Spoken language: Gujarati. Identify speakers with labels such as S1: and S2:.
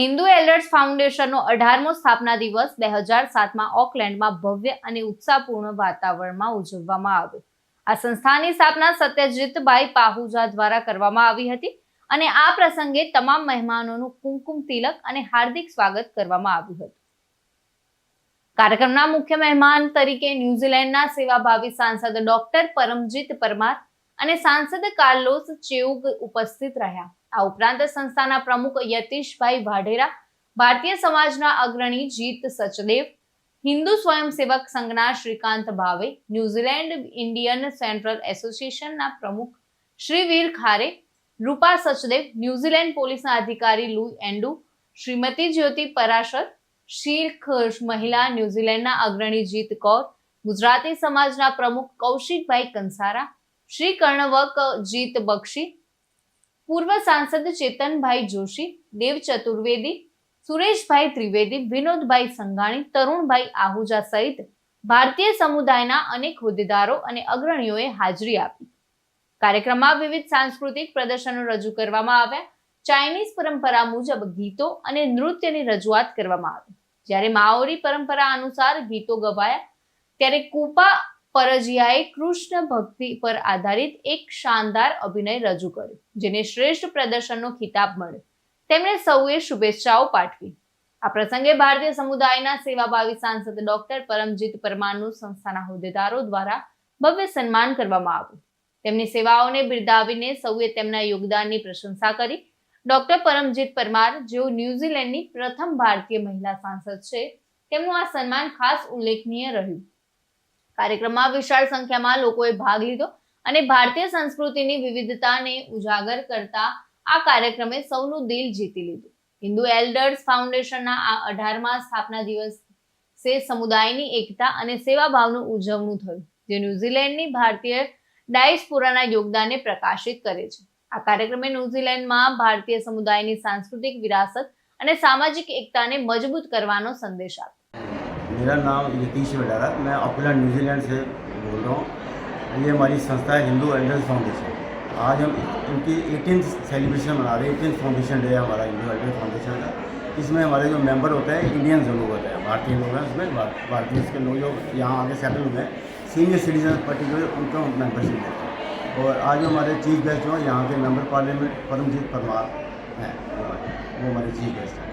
S1: હિન્દુ એલ્ડર્સ ફાઉન્ડેશનનો અઢારમો સ્થાપના દિવસ બે હજાર સાતમાં ઓકલેન્ડમાં ભવ્ય અને ઉત્સાહપૂર્ણ વાતાવરણમાં ઉજવવામાં આવ્યો. આ સંસ્થાની સ્થાપના સત્યજીતભાઈ પાહુજા દ્વારા કરવામાં આવી હતી અને આ પ્રસંગે તમામ મહેમાનોનું કુમકુમ તિલક અને હાર્દિક સ્વાગત કરવામાં આવ્યું હતું. કાર્યક્રમના મુખ્ય મહેમાન તરીકે ન્યુઝીલેન્ડના સેવાભાવી સાંસદ ડોક્ટર પરમજીત પરમાર અને સાંસદ કાર્લોસ ચેઉગ ઉપસ્થિત રહ્યા. આ ઉપરાંત સંસ્થાના પ્રમુખ યતીશભાઈ વાઢેરા, ભારતીય સમાજના અગ્રણી જીત સચદેવ, હિન્દુ સ્વયંસેવક સંઘના શ્રીકાંત ભાવે, ન્યૂઝીલેન્ડ ઇન્ડિયન સેન્ટ્રલ એસોસિએશનના પ્રમુખ શ્રી વીર ખારે, રૂપા સચદેવ, ન્યૂઝીલેન્ડ પોલીસના અધિકારી લુ એન્ડુ, શ્રીમતી જ્યોતિ પરાશર શીખ મહિલા, ન્યૂઝીલેન્ડના અગ્રણી જીત કૌર, ગુજરાતી સમાજના પ્રમુખ કૌશિકભાઈ કંસારા, શ્રી કર્ણવક જીત બક્ષી પૂર્વ સાંસદ ચેતનભાઈ જોશી, દેવ ચતુર્વેદી, સુરેશભાઈ ત્રિવેદી, વિનોદભાઈ સંઘાણી, તરુણભાઈ આહુજા સહિત ભારતીય સમુદાયના અનેક હોદ્દેદારો અને અગ્રણીઓએ હાજરી આપી. કાર્યક્રમમાં વિવિધ સાંસ્કૃતિક પ્રદર્શનો રજૂ કરવામાં આવ્યા. ચાઇનીઝ પરંપરા મુજબ ગીતો અને નૃત્યની રજૂઆત કરવામાં આવી. જ્યારે માઓરી પરંપરા અનુસાર ગીતો ગવાયા, ત્યારે કુપા પરજિયાએ કૃષ્ણ ભક્તિ પર આધારિત એક શાનદાર અભિનય રજૂ કર્યો, જેને શ્રેષ્ઠ પ્રદર્શનનો ખિતાબ મળ્યો. તેમણે સૌએ શુભેચ્છાઓ પાઠવી. આ પ્રસંગે ભારતીય સમુદાયના સેવાભાવી સાંસદ ડોક્ટર પરમજીત પરમારનું સંસ્થાના હોદ્દેદારો દ્વારા ભવ્ય સન્માન કરવામાં આવ્યું. તેમની સેવાઓને બિરદાવીને સૌએ તેમના યોગદાનની પ્રશંસા કરી. ડોક્ટર પરમજીત પરમાર, જેઓ ન્યૂઝીલેન્ડની પ્રથમ ભારતીય મહિલા સાંસદ છે, તેમનું આ સન્માન ખાસ ઉલ્લેખનીય રહ્યું. કાર્યક્રમમાં વિશાળ સંખ્યામાં લોકોએ ભાગ લીધો અને ભારતીય સંસ્કૃતિની વિવિધતાને ઉજાગર કરતા આ કાર્યક્રમે સૌનું દિલ જીતી લીધું. હિન્દુ એલ્ડર્સ ફાઉન્ડેશનના આ અઢારમા સ્થાપના દિવસે સમુદાયની એકતા અને સેવાભાવનું ઉજવણું થયું, જે ન્યૂઝીલેન્ડની ભારતીય ડાયસ્પોરાના યોગદાનને પ્રકાશિત કરે છે. આ કાર્યક્રમે ન્યૂઝીલેન્ડમાં ભારતીય સમુદાયની સાંસ્કૃતિક વિરાસત અને સામાજિક એકતાને મજબૂત કરવાનો સંદેશ આપ્યો.
S2: मेरा नाम यतीश वडारा मैं ऑकलैंड न्यूजीलैंड से बोल रहा हूँ। ये हमारी संस्था है, हिंदू एल्डर्स फाउंडेशन। आज हम इनकी एटीन सेलिब्रेशन मना रहे हैं। एटीन फाउंडेशन डे है हमारा, हिंदू एल्डर्स फाउंडेशन का। इसमें हमारे जो मेंबर होते हैं इंडियन जो लोग होते हैं, भारतीय लोग हैं उसमें भारतीय के लोग जो यहाँ आके सेटल हुए हैं सीनियर सिटीजन पर्टिकुलर उनको मेम्बरशिप देते हैं। और आज हमारे चीफ गेस्ट जो यहाँ के मेंबर पार्लियामेंट परमजीत परमार हैं। वो हमारे चीफ गेस्ट हैं।